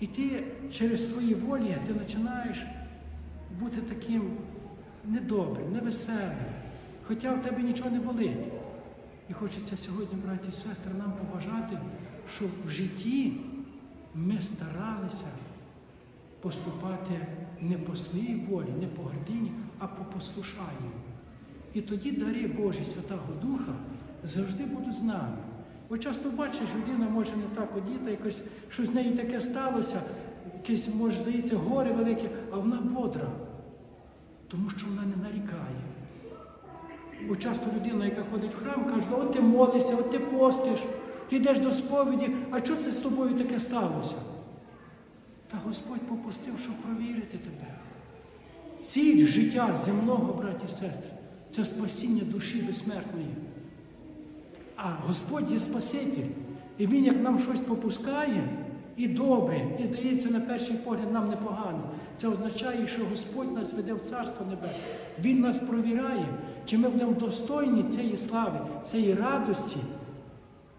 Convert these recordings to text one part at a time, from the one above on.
І ти через свої волі ти починаєш бути таким недобрим, невеселим, хоча в тебе нічого не болить. І хочеться сьогодні, браті і сестри, нам побажати, щоб в житті ми старалися поступати не по своїй волі, не по гордині, а по послушанню. І тоді дари Божі Святого Духа завжди будуть з нами. Бо часто бачиш, людина може не так одіта, якось щось з неї таке сталося, якесь, може, здається, горе велике, а вона бодра, тому що вона не нарікає. Бо часто людина, яка ходить в храм, каже, от ти молишся, от ти постиш, ти йдеш до сповіді, а що це з тобою таке сталося? Та Господь попустив, щоб провірити тебе. Ціль життя земного, браті і сестри, це спасіння душі безсмертної. А Господь є Спаситель. І Він, як нам щось попускає, і добре, і здається, на перший погляд нам непогано. Це означає, що Господь нас веде в Царство Небесне. Він нас провіряє, чи ми будемо достойні цієї слави, цієї радості,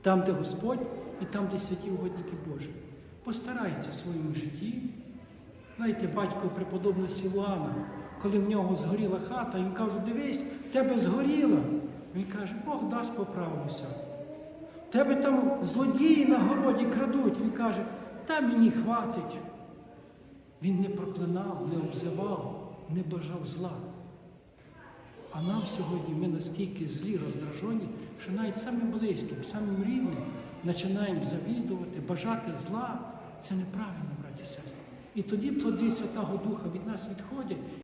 там, де Господь, і там, де святі угодники Божі. Постарайся в своєму житті. Знаєте, батько преподобного Сілуана, коли в нього згоріла хата, він каже, дивись, в тебе згоріло. Він каже, Бог дасть поправлюся. Тебе там злодії на городі крадуть. Він каже, та мені хватить. Він не проклинав, не обзивав, не бажав зла. А нам сьогодні ми настільки злі, роздражені, що навіть самим близьким, самим рідним починаємо завідувати, бажати зла. Це неправильно, браті і сестри. І тоді плоди Святого Духа від нас відходять.